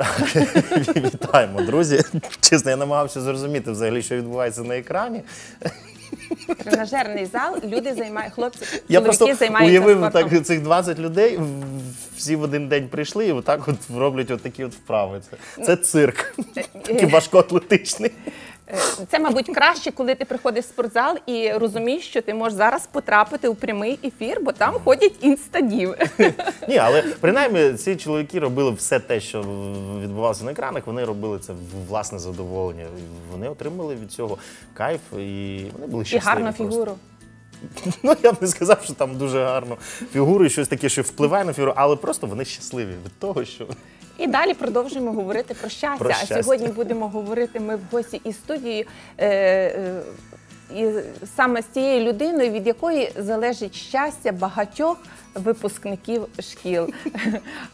Так, вітаємо, друзі. Чесно, я намагався зрозуміти взагалі, що відбувається на екрані. Тренажерний зал, люди займають, хлопці, Я чоловіки просто займаються уявив спортом. так цих 20 людей, в- всі в один день прийшли і отак от роблять такі от вправи. Це, це цирк, такий важкоатлетичний. Е, Це, мабуть, краще, коли ти приходиш в спортзал і розумієш, що ти можеш зараз потрапити у прямий ефір, бо там ходять інстадіви. Ні, але принаймні ці чоловіки робили все те, що відбувалося на екранах. Вони робили це власне задоволення. Вони отримали від цього кайф і вони були І щасливі. гарну просто. фігуру. Ну я б не сказав, що там дуже гарно фігуру і щось таке, що впливає на фігуру, але просто вони щасливі від того, що І далі продовжуємо говорити про щастя. Про А сьогодні будемо говорити ми в гості із студії. Е, е, і саме з тією людиною, від якої залежить щастя багатьох випускників шкіл.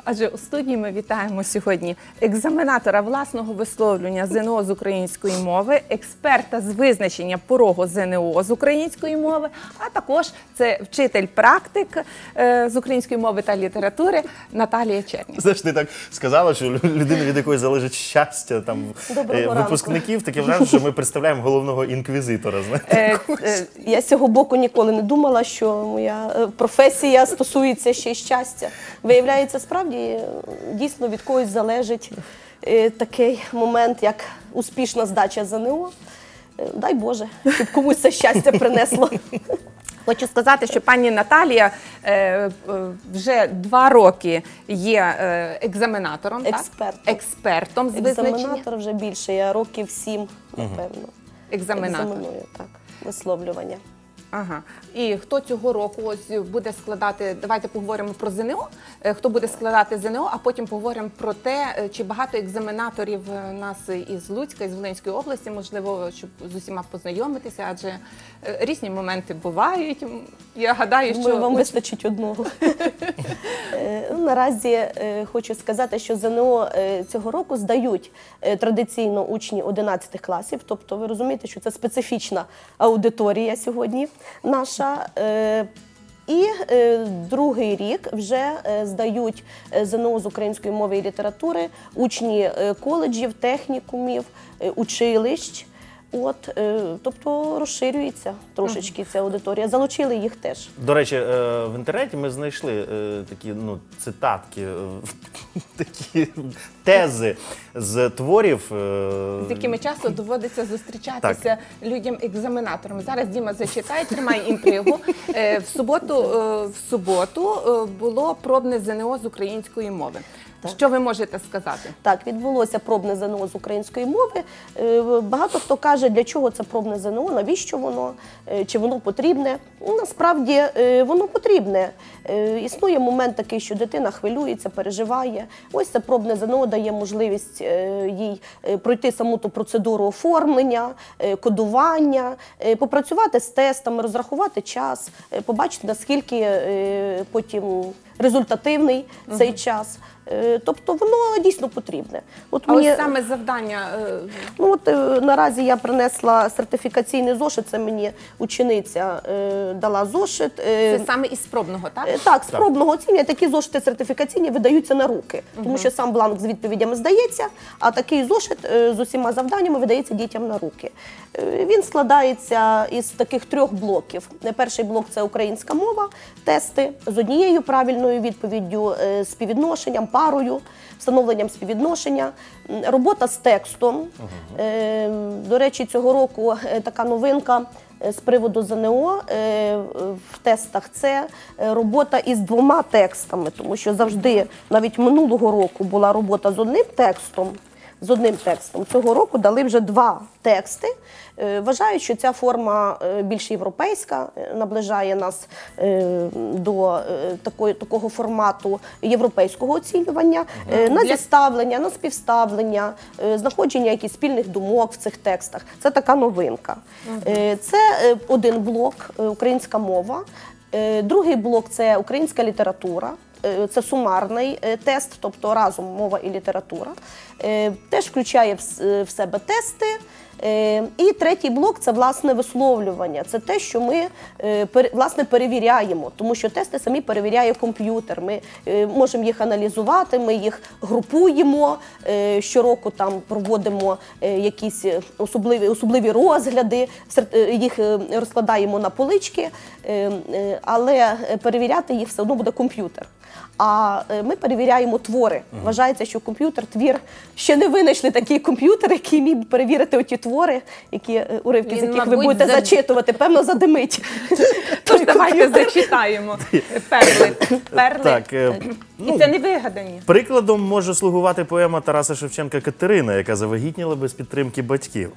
Адже у студії ми вітаємо сьогодні екзаменатора власного висловлювання ЗНО з української мови, експерта з визначення порогу ЗНО з української мови, а також це вчитель-практик е, з української мови та літератури Наталія Черні. Знаєш, ти так сказала, що лю- людина, від якої залежить щастя там Доброго е, випускників, таке враження, що ми представляємо головного інквізитора. Знаєте? Е, е, Я з цього боку ніколи не думала, що моя професія стосується ще й щастя. Виявляється, справді е, дійсно від когось залежить е, такий момент, як успішна здача ЗНО. Е, Дай Боже, щоб комусь це щастя принесло. Хочу сказати, що пані Наталія е, е, вже два роки є е, екзаменатором, Експертом. так? експертом з визначення. Екзаменатор вже більше, я років сім, напевно. Екзаменатор. Екзаменую, так, висловлювання. Ага. І хто цього року ось буде складати? Давайте поговоримо про ЗНО. Е, Хто буде складати ЗНО, а потім поговоримо про те, е, чи багато екзаменаторів е, нас із Луцька, із Волинської області, можливо, щоб з усіма познайомитися, адже різні моменти бувають. Я гадаю, що Думаю, вам ви- вистачить одного. Ну, Наразі хочу сказати, що ЗНО цього року здають традиційно учні 11 класів. Тобто ви розумієте, що це специфічна аудиторія сьогодні наша. Е, І е, другий рік вже е, здають е, ЗНО з української мови і літератури учні е, коледжів, технікумів, е, училищ. От, е, тобто розширюється трошечки ця аудиторія. Залучили їх теж. До речі, е, в інтернеті ми знайшли е, такі ну, цитатки, е, такі тези з творів. е, з якими часто доводиться зустрічатися людям-екзаменаторам. Зараз Діма зачитає, тримає інтригу. Е, В суботу, е, в суботу е, було пробне ЗНО з української мови. Що ви можете сказати? Так, відбулося пробне ЗНО з української мови. Е, Багато хто каже, для чого це пробне ЗНО, навіщо воно, е, чи воно потрібне. Ну, Насправді е, воно потрібне. Існує момент такий, що дитина хвилюється, переживає. Ось це пробне ЗНО дає можливість їй пройти саму ту процедуру оформлення, кодування, попрацювати з тестами, розрахувати час, побачити, наскільки потім результативний цей час. Е, Тобто воно дійсно потрібне. От А ось саме завдання е, Ну от е, наразі я принесла сертифікаційний зошит. Це мені учениця е, дала зошит. Е, це саме із пробного, так? Е, Так, з пробного оцінювання такі зошити сертифікаційні видаються на руки, тому що сам бланк з відповідями здається, а такий зошит е, з усіма завданнями видається дітям на руки. Е, Він складається із таких трьох блоків. Е, Перший блок це українська мова, тести з однією правильною відповіддю, е, співвідношенням, парою, встановленням співвідношення, робота з текстом. Угу. До речі, цього року е, така новинка. З приводу ЗНО в тестах це робота із двома текстами, тому що завжди, навіть минулого року, була робота з одним текстом. З одним текстом цього року дали вже два тексти. Е, Вважаю, що ця форма е, більш європейська, е, наближає нас до такої, такого формату європейського оцінювання, е, на зіставлення, на співставлення, знаходження якихось спільних думок в цих текстах. Це така новинка. Е, Це один блок українська мова. Другий блок це українська література. Е, Це сумарний е, тест, тобто разом мова і література. Е, Теж включає в себе тести, І третій блок це власне висловлювання. Це те, що ми е, власне перевіряємо, тому що тести самі перевіряє комп'ютер. Ми е, можемо їх аналізувати, ми їх групуємо. е, Щороку там проводимо якісь особливі, особливі розгляди, їх розкладаємо на полички, е, е, але перевіряти їх все одно буде комп'ютер. А е, ми перевіряємо твори. Вважається, що комп'ютер, твір ще не винайшли такий комп'ютер, який міг перевірити оті твори, які е, уривки з Він, яких ви мабуть, будете за- зачитувати. Певно, задимить. Тож давайте зачитаємо перли. перли. Так, е, І це не вигадані. Прикладом може слугувати поема Тараса Шевченка Катерина, яка завагітніла без підтримки батьків.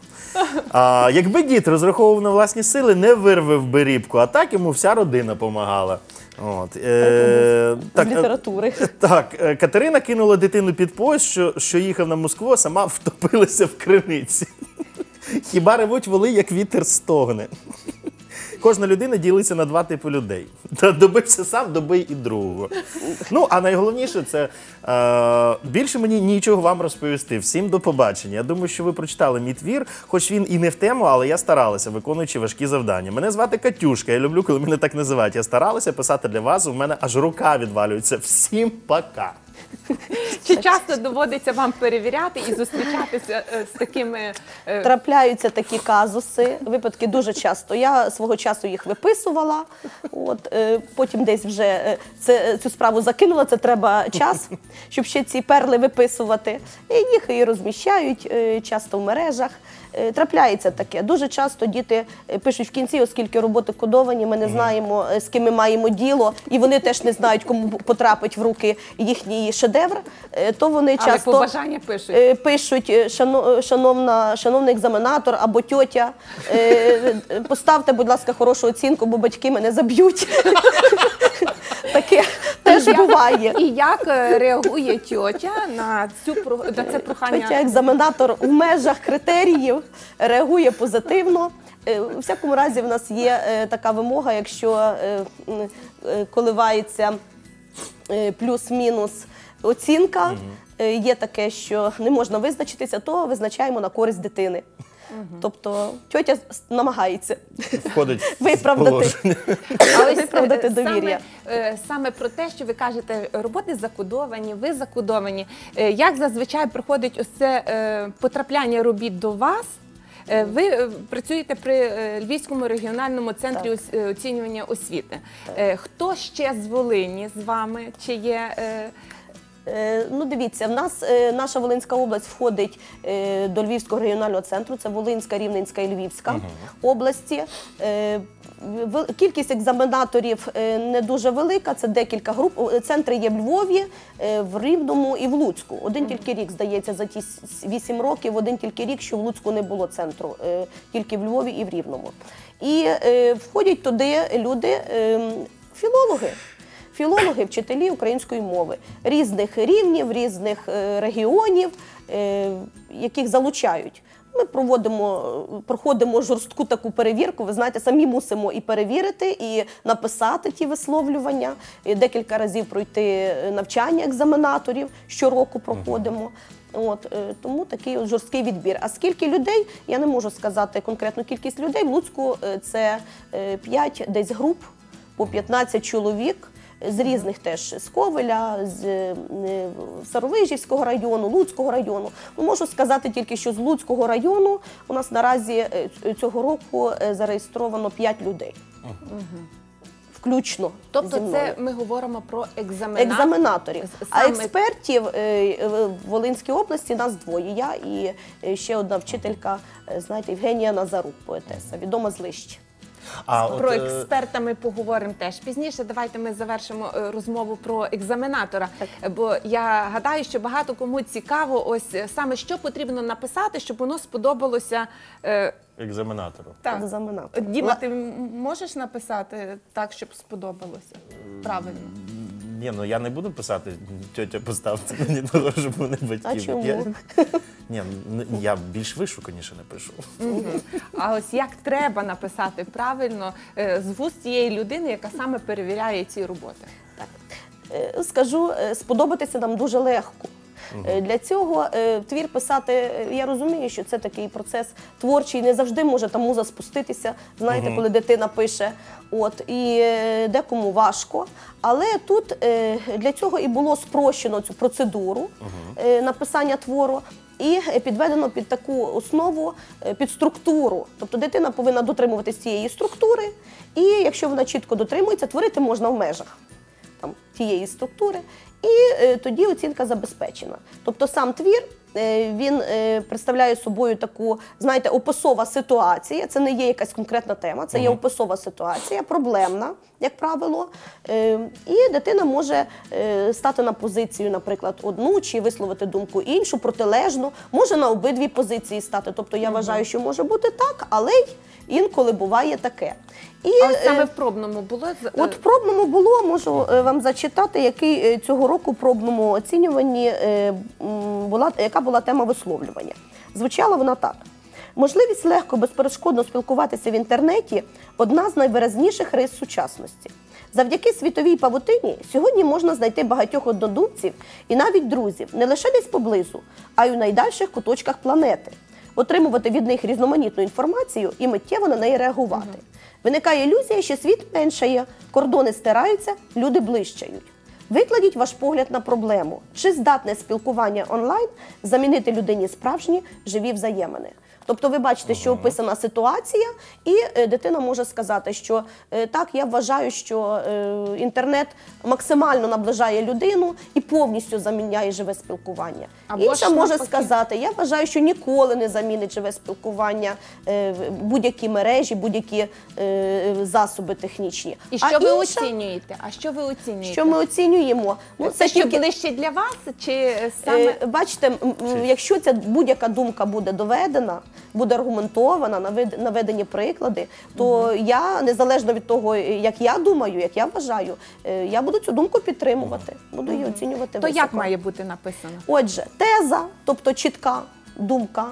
А якби дід розраховував на власні сили, не вирвав би рібку, а так йому вся родина помагала. От, е, З літератури. Так, е, Катерина кинула дитину під поїзд, що, що їхав на Москву, а сама втопилася в криниці. Хіба ревуть воли, як вітер стогне. Кожна людина ділиться на два типи людей. Добився сам, добий і другого. Ну, а найголовніше це е, більше мені нічого вам розповісти. Всім до побачення. Я думаю, що ви прочитали мій твір, хоч він і не в тему, але я старалася, виконуючи важкі завдання. Мене звати Катюшка. Я люблю, коли мене так називають. Я старалася писати для вас. У мене аж рука відвалюється. Всім пока. Чи часто доводиться вам перевіряти і зустрічатися е, з такими е, Трапляються такі казуси, випадки дуже часто. Я свого часу їх виписувала, от, е, потім десь вже е, це, цю справу закинула, це треба час, щоб ще ці перли виписувати. І їх і розміщають е, часто в мережах. Е, Трапляється таке. Дуже часто діти е, пишуть в кінці, оскільки роботи кодовані, ми не знаємо, е, з ким ми маємо діло, і вони теж не знають, кому потрапить в руки їхній шедевр. е, То вони але часто побажання пишуть? Е, пишуть «Шано- е, шановна, шановний екзаменатор або тьотя, поставте, будь ласка, хорошу оцінку, бо батьки мене заб'ють. Таке теж буває. І як реагує тьотя на цю на це прохання? Хоча екзаменатор в межах критеріїв реагує позитивно. У всякому разі, в нас є така вимога, якщо коливається плюс-мінус оцінка, е, є таке, що не можна визначитися, то визначаємо на користь дитини. Тобто тьотя с- намагається Входить в Виправдати. положення. А ось, Виправдати е, довір'я. Саме, е, саме про те, що ви кажете, роботи закодовані, ви закодовані. Е, Як зазвичай проходить ось це е, потрапляння робіт до вас? Е, Ви е, працюєте при е, Львівському регіональному центрі ос- е, оцінювання освіти. Е, Хто ще з Волині з вами? Чи є е, Ну, дивіться, в нас е, наша Волинська область входить е, до Львівського регіонального центру. Це Волинська, Рівненська і Львівська області. Е, Кількість екзаменаторів е, не дуже велика. Це декілька груп. Центри є в Львові, е, в Рівному і в Луцьку. Один тільки рік здається за ті вісім років. Один тільки рік, що в Луцьку не було центру, е, тільки в Львові і в Рівному. І е, входять туди люди, е, філологи філологи, вчителі української мови різних рівнів, різних е, регіонів, е, яких залучають. Ми проводимо, проходимо жорстку таку перевірку. Ви знаєте, самі мусимо і перевірити, і написати ті висловлювання, і декілька разів пройти навчання екзаменаторів. Щороку проходимо. От е, тому такий от жорсткий відбір. А скільки людей, я не можу сказати конкретну кількість людей. В Луцьку це 5 десь груп по 15 чоловік з різних теж з Ковеля, з е, Саровижівського району, Луцького району. Ну, можу сказати тільки, що з Луцького району у нас наразі е, цього року е, зареєстровано 5 людей. Включно. тобто, зі мною. це ми говоримо про екзаменат? екзаменаторів. А експертів в Волинській області нас двоє. Я і ще одна вчителька, знаєте, Євгенія Назарук, поетеса, відома з Лищ. А Про е, експерта ми поговоримо теж пізніше. Давайте ми завершимо е, розмову про екзаменатора. Е, Бо я гадаю, що багато кому цікаво, ось саме що потрібно написати, щоб воно сподобалося. е, екзаменатору. Так. Екзаменатор. Діма, ти можеш написати так, щоб сподобалося? Правильно. Ні, ну я не буду писати, тьотя поставте мені того, щоб мене батьки. А чому? Я, ні, н- я більш вишуканіше не пишу. А ось як треба написати правильно е, з вуст тієї людини, яка саме перевіряє ці роботи? Так. Е, Скажу, е, сподобатися нам дуже легко. Е, Для цього е, твір писати, е, я розумію, що це такий процес творчий, не завжди може там муза спуститися. Знаєте, коли дитина пише, от і е, декому важко. Але тут е, для цього і було спрощено цю процедуру е, написання твору. І підведено під таку основу, е, під структуру. Тобто дитина повинна дотримуватися цієї структури, і якщо вона чітко дотримується, творити можна в межах там, тієї структури, і е, тоді оцінка забезпечена. Тобто сам твір. Е, Він е, представляє собою таку, знаєте, описова ситуація. Це не є якась конкретна тема, це є описова ситуація, проблемна, як правило. Е, І дитина може стати на позицію, наприклад, одну чи висловити думку іншу, протилежну, може на обидві позиції стати. Тобто я вважаю, що може бути так, але й інколи буває таке. І, А ось е, саме в пробному було з- От в пробному було, можу е, вам зачитати, який е, цього року в пробному оцінюванні е, м, була, яка була тема висловлювання. Звучала вона так. Можливість легко, безперешкодно спілкуватися в інтернеті одна з найвиразніших рис сучасності. Завдяки світовій павутині сьогодні можна знайти багатьох однодумців і навіть друзів не лише десь поблизу, а й у найдальших куточках планети, отримувати від них різноманітну інформацію і миттєво на неї реагувати. Виникає ілюзія, що світ меншає, кордони стираються, люди ближчають. Викладіть ваш погляд на проблему, чи здатне спілкування онлайн замінити людині справжні живі взаємини. Тобто, ви бачите, що описана ситуація, і е, дитина може сказати, що е, так, я вважаю, що е, інтернет максимально наближає людину і повністю заміняє живе спілкування. Або Інша може навпаки. сказати, я вважаю, що ніколи не замінить живе спілкування, в- будь-які мережі, будь-які засоби технічні. І А що ви інша- оцінюєте? А що ви оцінюєте? Що ми оцінюємо? Ну, це що ближче для вас, чи саме Бачите, якщо ця будь-яка думка буде доведена, буде аргументована, навед- наведені приклади, то я незалежно від того, як я думаю, як я вважаю, е, я буду цю думку підтримувати, буду її оцінювати. то як має бути написано? Отже, теза, тобто чітка думка,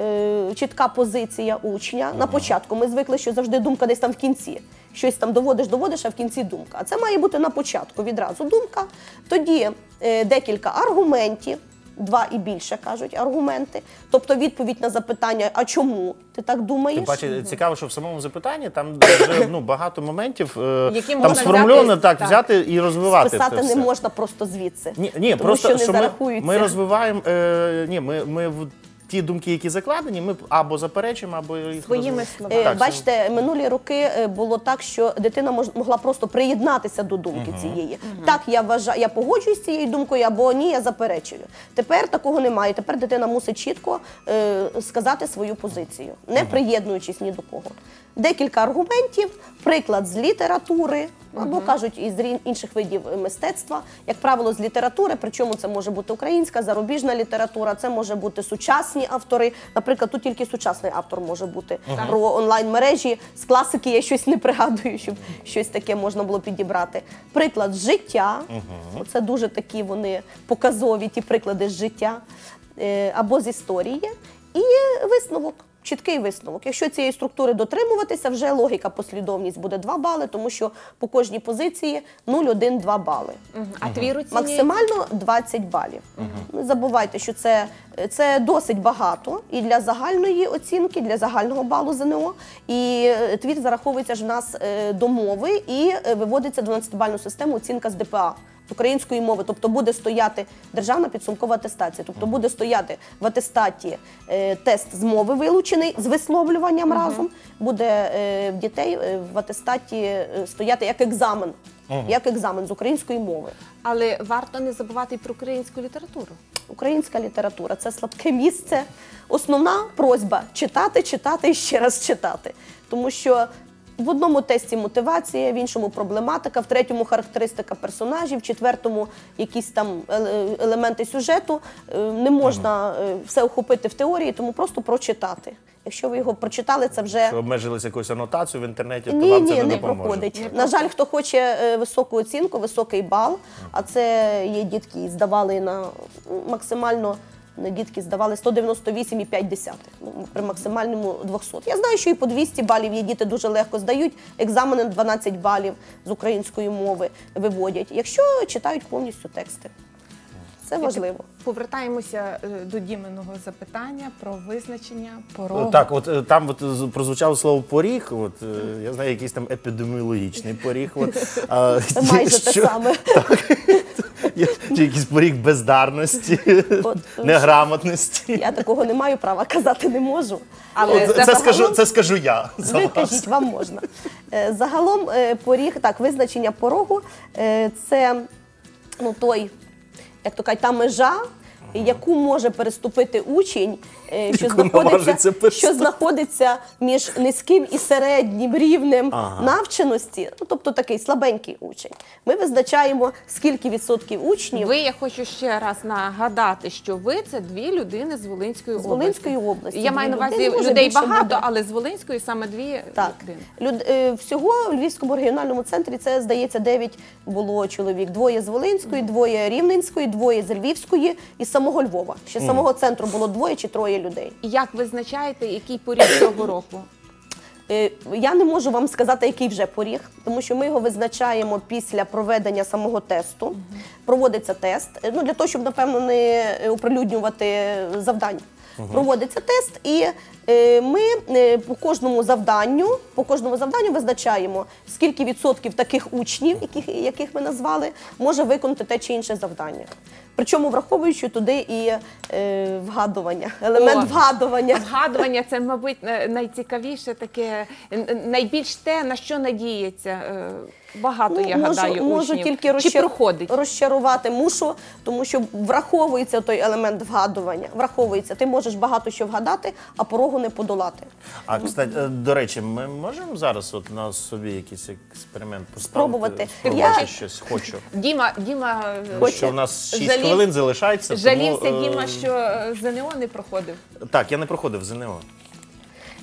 е, чітка позиція учня. На початку ми звикли, що завжди думка десь там в кінці. Щось там доводиш, доводиш, а в кінці думка. А це має бути на початку відразу думка. Тоді е, декілька аргументів. Два і більше кажуть аргументи, тобто відповідь на запитання, а чому ти так думаєш? Тим паче цікаво, що в самому запитанні там вже ну, багато моментів е, Які там можна сформульовано взяти, так, так. взяти і розвивати. Писати це не все. можна просто звідси. Ні, ні тому просто що не що ми, зарахуються. ми розвиваємо. Е, ні, ми, ми в ті думки, які закладені, ми або заперечуємо, або їх Своїми словами. Е, Так, Бачите, минулі роки е, було так, що дитина могла просто приєднатися до думки цієї. Так, я вважаю, я погоджуюсь з цією думкою, або ні, я заперечую. Тепер такого немає. Тепер дитина мусить чітко е, сказати свою позицію, не приєднуючись ні до кого. Декілька аргументів, приклад з літератури. Або кажуть із інших видів е, мистецтва, як правило, з літератури, причому це може бути українська, зарубіжна література, це може бути сучасні автори. Наприклад, тут тільки сучасний автор може бути про онлайн-мережі. З класики я щось не пригадую, щоб щось таке можна було підібрати. Приклад з життя. Це дуже такі вони показові, ті приклади з життя, Е, або з історії. І висновок. Чіткий висновок. Якщо цієї структури дотримуватися, вже логіка, послідовність буде 2 бали, тому що по кожній позиції 0,1-2 бали. Мгм. А твір оцінюєте? Максимально 20 балів. Не забувайте, що це, це досить багато і для загальної оцінки, для загального балу ЗНО. І е, твір зараховується ж в нас е, до мови і е, виводиться 12-бальну систему оцінка з ДПА. Української мови, тобто буде стояти державна підсумкова атестація, тобто буде стояти в атестаті е, тест з мови вилучений з висловлюванням разом. Буде е, в дітей е, в атестаті е, стояти як екзамен, як екзамен з української мови. Але варто не забувати і про українську літературу. Українська література це слабке місце. Основна просьба читати, читати і ще раз читати. Тому що в одному тесті мотивація, в іншому проблематика, в третьому характеристика персонажів, в четвертому якісь там елементи сюжету. Е, Не можна е, все охопити в теорії, тому просто прочитати. Якщо ви його прочитали, це вже Якщо обмежилися якоюсь анотацією в інтернеті, то ні, вам ні, це не, не допоможе. проходить. На жаль, хто хоче е, високу оцінку, високий бал, а це є дітки, здавали на максимально. На Дітки здавали 198,5 ну, при максимальному 200. Я знаю, що і по 200 балів є діти дуже легко здають. Екзамени на 12 балів з української мови виводять, якщо читають повністю тексти. Це важливо. Повертаємося е, до Діменого запитання про визначення порогу. Так, от е, там от прозвучало слово поріг. От е, я знаю, якийсь там епідеміологічний поріг. От, а, Це майже те саме. Є- Чи якийсь поріг бездарності, От, неграмотності. Я такого не маю права казати не можу. Але Е, Це, це, скажу, це скажу я. за Ви вас. кажіть, вам можна. Е, Загалом е, поріг, так, визначення порогу е, це ну, той, як то кажуть, та межа, яку може переступити учень, е, що, Яку знаходиться, переступити. що знаходиться між низьким і середнім рівнем Ага. навченості, ну, тобто такий слабенький учень. Ми визначаємо, скільки відсотків учнів Ви, я хочу ще раз нагадати, що ви це дві людини з Волинської З області. Волинської області. Я Дві маю на увазі може, людей більше багато, буде. але з Волинської саме дві Так, людини. Люд, е, всього в Львівському регіональному центрі це здається 9 було чоловік. Двоє з Волинської, двоє Рівненської, двоє з Львівської і з самого Львова. Ще з самого центру було двоє чи троє людей. І як визначаєте, який поріг цього року? Е, Я не можу вам сказати, який вже поріг, тому що ми його визначаємо після проведення самого тесту. Проводиться тест. е, Ну для того, щоб напевно не е, оприлюднювати завдання. Проводиться тест, і е, ми е, по кожному завданню, по кожному завданню визначаємо, скільки відсотків таких учнів, яких, яких ми назвали, може виконати те чи інше завдання. Причому враховуючи туди і е, вгадування, елемент О, вгадування. Згадування це, мабуть, е, найцікавіше таке, найбільш те, на що надіється. е, Багато, я Ну, можу, гадаю, можу учнів. тільки Чи розчар... проходить? розчарувати мушу, тому що враховується той елемент вгадування. Враховується. Ти можеш багато що вгадати, а порогу не подолати. А кстати, е, до речі, ми можемо зараз от на собі якийсь експеримент поставити? Спробувати. Спробувати Я- щось хочу. Діма, Діма е, Хоче. Що в нас 6 Жалів- хвилин залишається. жалівся тому, е, Діма, що е, ЗНО не проходив. Так, я не проходив ЗНО.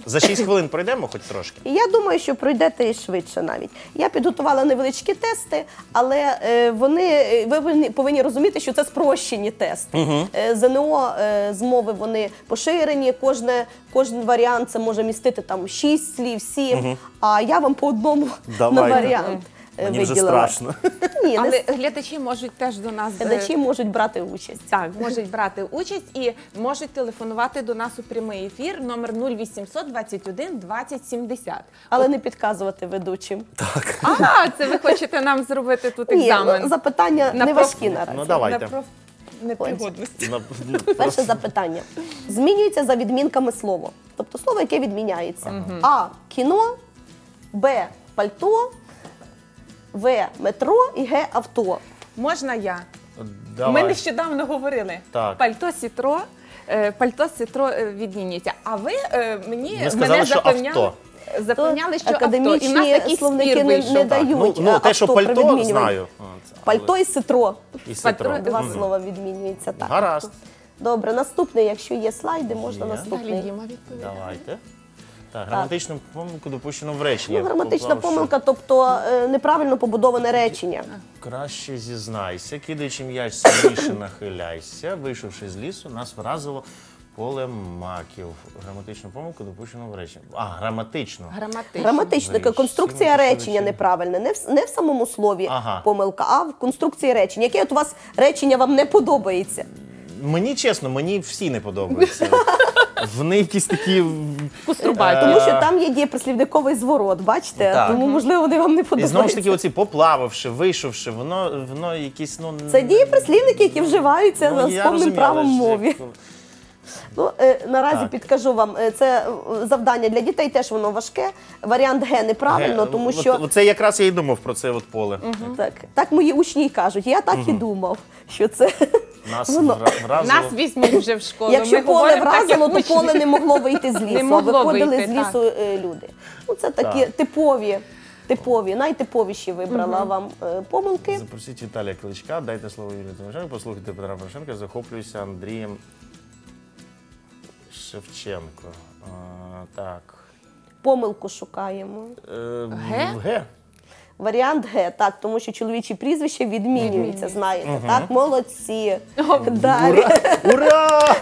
За 6 хвилин пройдемо хоч трошки. І я думаю, що пройдете і швидше навіть. Я підготувала невеличкі тести, але е, вони е, ви повинні- повинні розуміти, що це спрощені тести. Е, ЗНО е, з вони поширені. Кожне, кожен варіант це може містити там 6 слів, 7, а я вам по одному на Давайте. варіант. Е, Мені вже виділила. страшно. Ні, не Але глядачі можуть теж до нас е, глядачі можуть брати участь. Так, можуть брати участь і можуть телефонувати до нас у прямий ефір номер 0800 21 20 70. Але не підказувати ведучим. А, це ви хочете нам зробити тут Ні, екзамен ну, запитання На не проф- важкі наразі. Ну, на давайте. проф... непригодності. На- Перше запитання. Змінюється за відмінками слово. Тобто слово, яке відміняється. А. Кіно, Б. Пальто, В. Метро і Г. Авто. Можна я? Давай. Ми нещодавно говорили. Так. Пальто сітро. е, Пальто сітро е, відмінюється. А ви е, мені Ви сказали, мене що запевняли, авто. запевняли, що авто. І в Академічні нас такий словники спір не, не Так. дають. Ну, ну те, що авто при пальто, відмінюванні. знаю. Але- Пальто і ситро. і Пальто- ситро. Два Мгм. слова відмінюються так. Гаразд. Добре, наступне, якщо є слайди, можна Є. Наступний. Давайте. Так, граматичну помилку допущено в реченні. Ну, граматична Поклав, помилка, тобто е, неправильно побудоване речення. Краще зізнайся, кидаючи м'яч сильніше нахиляйся. Вийшовши з лісу, нас вразило поле маків. Граматичну помилку допущено в реченні. А, граматично. Граматично. Граматично, така конструкція речення вирішимо. неправильна. Не в, не в самому слові Ага. помилка, а в конструкції речення. Яке от у вас речення вам не подобається? Мені чесно, мені всі не подобаються. Вони якісь такі. Куструбай. Е, Тому що там є дієприслівниковий зворот, бачите? Так. Тому, можливо, вони вам не І подобаються. знову ж таки, оці поплававши, вийшовши, воно, воно якісь, ну. Це дієприслівники, які вживаються ну, з повним розумію, правом але ж як- Ну, е, наразі Так. підкажу вам, е, це е, завдання для дітей теж воно важке. Варіант Г неправильно, Ге, тому от- що от Це якраз я і думав про це от поле. так, так мої учні і кажуть. Я так і думав, що це Нас воно. вра- вразило. Нас візьмуть вже в школу. Якщо Ми поле говоримо так, вразило, як то учні. поле не могло вийти з лісу. а могло виходили вийти, з так. лісу е, люди. Ну це такі Так. типові, типові, найтиповіші вибрала вам е, помилки. Запросіть Віталія Кличка, дайте слово Юлії Тимошенко, послухайте Петра Порошенка, захоплююся Андрієм Шевченко. А, так. Помилку шукаємо. Е, Ге? Ге? Варіант Г, так, тому що чоловічі прізвища відмінюються, знаєте. Так, молодці. Далі. Ура!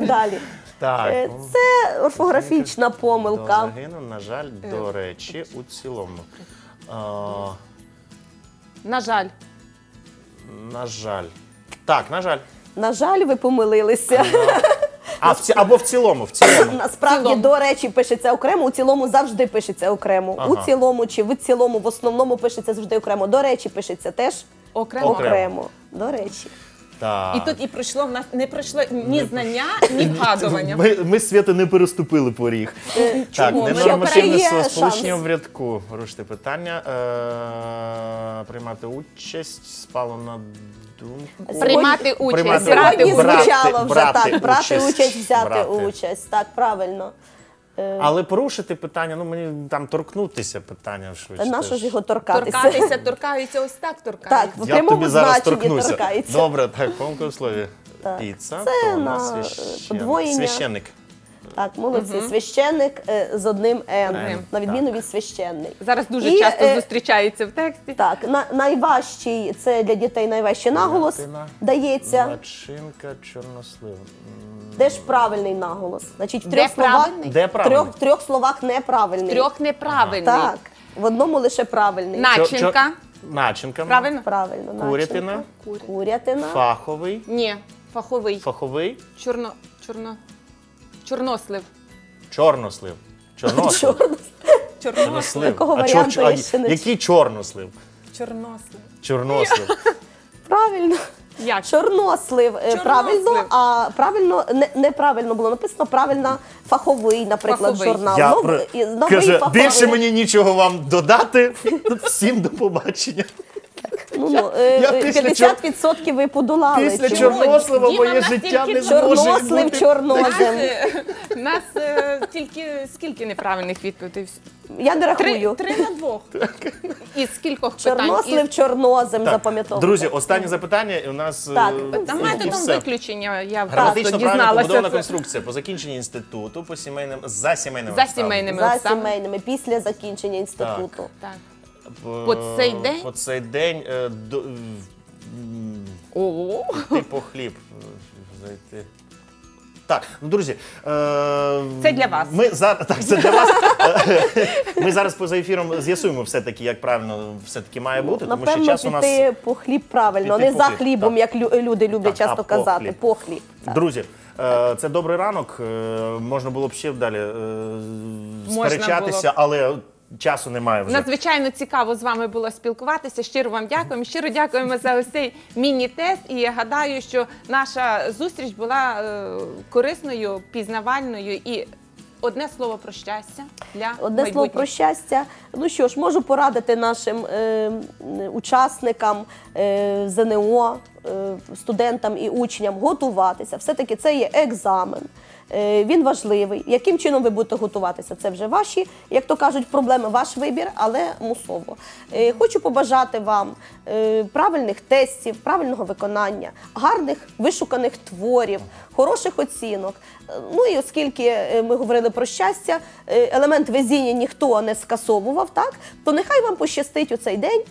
Далі. Так. Е, Це орфографічна До помилка. загину, на жаль, до речі, у цілому. А, На жаль. на жаль. Так, на жаль. На жаль, ви помилилися. А в ці, або в цілому, в цілому. Насправді, цілому. до речі, пишеться окремо, у цілому завжди пишеться окремо. Ага. У цілому чи в цілому, в основному пишеться завжди окремо. До речі, пишеться теж Окремо. Окремо. окремо. До речі. Так. І тут і пройшло в нас не пройшло ні знання, ні вгадування. Ми, ми свято не переступили поріг. Так, чому? Ще ненормативне є слово шанс. сполучення в рядку. Руште питання. Е, приймати участь спало на думку. Приймати участь, Приймати брати Сьогодні брати, участь. звучало вже брати так, брати участь, участь, взяти брати. участь. Так, правильно. Але порушити питання, ну мені там торкнутися питання швидше. На що ж його торкатися? Торкатися, торкаються, ось так Так, в Я тобі прямому зараз значенні торкнуся. торкається. Добре, так, помилка в слові. Піца, Це то у на, нас е, священ- подвоєння. священник. Так, молодці. Священник е, з одним Н, Н. на відміну від священний. Зараз дуже І, часто е, зустрічаються в тексті. Так, на, найважчий це для дітей найважчий наголос Латина. дається. Начинка, чорнослив. М, Де ж правильний наголос? Значить, в Де трьох словах, правильний? Де в правильний? трьох, в трьох словах неправильний. Трьох неправильний. Так, в одному лише правильний. Чо- Начинка. Начинка. Правильно? Правильно. Курятина. начинка. Курятина. Фаховий. Ні, фаховий. Фаховий. Чорно, чорно, чорнослив. Чорнослив. Чорнослив. Чорнослив. Чорнослив. Такого А чор- варіанту а я ще не Який чорнослив? Чорнослив. Чорнослив. Правильно. Як? Чорнослив, е, Чорнослив. правильно, а правильно не, неправильно було написано правильно фаховий, наприклад, Фаховий. журнал. Я про... і- новий Каже, фаховий. більше мені нічого вам додати. Всім до побачення. Ну, ну, е, Я е, після 50% ви подолали. Після? Чорнослива моє життя не зможе бути. Е, нас е, тільки скільки неправильних відповідей? Я не рахую. три на двох. Із скількох питань? Чорнослив, чорнозем Так, запам'ятовуйте. Друзі, останнє запитання і у нас е, Так. Там і методом виключення я Граматично правильно побудована конструкція по закінченні інституту, по сімейним за сімейними За сімейними За сімейними, після закінчення інституту. Так. По- По цей день? По цей день е, до, м, О, йти по хліб. е, Зайти. Так, ну друзі, е, Це для вас. Ми зараз так, це для вас. Е, Ми зараз поза ефіром з'ясуємо все-таки, як правильно все-таки має бути, тому що Напевно, час у нас. піти по хліб правильно, Піти не по за хліб, хлібом, так. як лю- люди люблять Так, а часто по казати. хліб. По хліб. так. Друзі, е, це добрий ранок. е, Можна було б ще далі е, сперечатися, було але часу немає вже. Надзвичайно цікаво з вами було спілкуватися. Щиро вам дякуємо. Щиро дякуємо за ось цей міні-тест. І я гадаю, що наша зустріч була е, корисною, пізнавальною і одне слово про щастя для Одне слово про щастя. Ну що ж, можу порадити нашим е, учасникам е, ЗНО, е, студентам і учням готуватися. Все-таки це є екзамен. Е, Він важливий. Яким чином ви будете готуватися? Це вже ваші, як то кажуть, проблеми, ваш вибір, але мусово. Е, Хочу побажати вам е, правильних тестів, правильного виконання, гарних вишуканих творів, хороших оцінок. Ну і оскільки ми говорили про щастя, елемент везіння ніхто не скасовував, так то нехай вам пощастить у цей день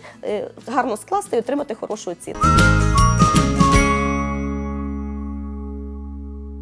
гарно скласти і отримати хорошу оцінку.